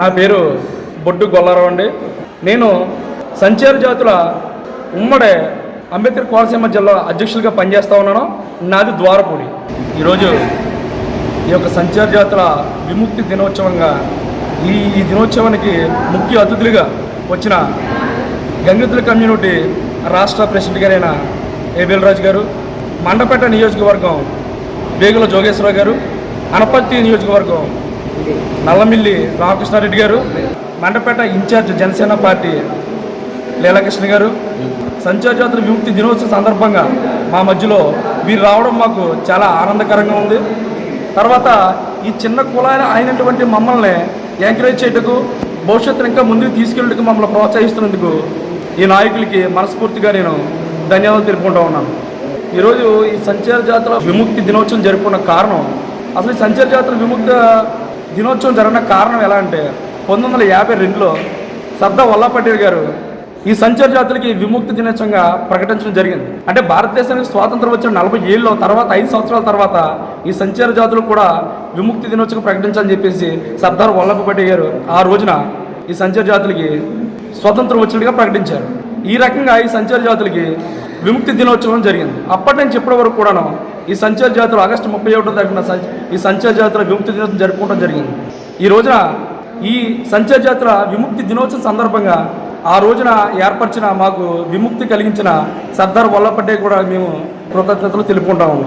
నా పేరు బొడ్డు గొల్లారావు అండి. నేను సంచార జాతుల ఉమ్మడి అంబేద్కర్ కోనసీమ జిల్లా అధ్యక్షులుగా పనిచేస్తూ ఉన్నాను. నాది ద్వారపూడి. ఈరోజు ఈ యొక్క సంచార జాతుల విముక్తి దినోత్సవంగా ఈ ఈ దినోత్సవానికి ముఖ్య అతిథులుగా వచ్చిన గంగితుల కమ్యూనిటీ రాష్ట్ర ప్రెసిడెంట్ గారైన ఏబిల్ రాజు గారు మండపేట నియోజకవర్గం వేగుల జోగేశ్వరరావు గారు అనపర్తి నియోజకవర్గం నల్లమిల్లి రామకృష్ణారెడ్డి గారు Mandapeta in charge Janasena party Leelakrishna గారు సంచార జాతర విముక్తి దినోత్సవం సందర్భంగా మా మధ్యలో వీరు రావడం మాకు చాలా ఆనందకరంగా ఉంది. తర్వాత ఈ చిన్న కులాల అయినటువంటి మమ్మల్ని ఎంకరేజ్ చేయటకు భవిష్యత్తును ఇంకా ముందుకు తీసుకెళ్ళటకు మమ్మల్ని ప్రోత్సహిస్తున్నందుకు ఈ నాయకులకి మనస్ఫూర్తిగా నేను ధన్యవాదాలు తెలుపుకుంటా ఉన్నాను. ఈరోజు ఈ సంచార జాతర విముక్తి దినోత్సవం జరుపుకున్న కారణం అసలు ఈ సంచార జాతర విముక్త దినోత్సవం జరిగిన కారణం ఎలా అంటే పంతొమ్మిది వందల యాభై రెండులో సర్దార్ వల్లభ్ పటేల్ గారు ఈ సంచార జాతులకి విముక్తి దినోత్సవంగా ప్రకటించడం జరిగింది. అంటే భారతదేశానికి స్వాతంత్రం వచ్చిన నలభై ఏళ్ళలో తర్వాత ఐదు సంవత్సరాల తర్వాత ఈ సంచార జాతులు కూడా విముక్తి దినోత్సవం ప్రకటించాలని చెప్పేసి సర్దార్ వల్లభ్ పటేల్ గారు ఆ రోజున ఈ సంచార జాతులకి స్వాతంత్రం వచ్చినట్టుగా ప్రకటించారు. ఈ రకంగా ఈ సంచార జాతులకి విముక్తి దినోత్సవం జరిగింది. అప్పటి నుంచి ఇప్పటి వరకు కూడాను ఈ సంచార జాతర ఆగస్టు ముప్పై ఒకటో తారీఖున ఈ సంచార జాతర విముక్తి దినోత్సవం జరుపుకోవడం జరిగింది. ఈ రోజున ఈ సంచార జాతర విముక్తి దినోత్సవం సందర్భంగా ఆ రోజున ఏర్పరిచిన మాకు విముక్తి కలిగించిన సర్దార్ వల్లపట్టే కూడా మేము కృతజ్ఞతలు తెలుపుకుంటా ఉన్నాం.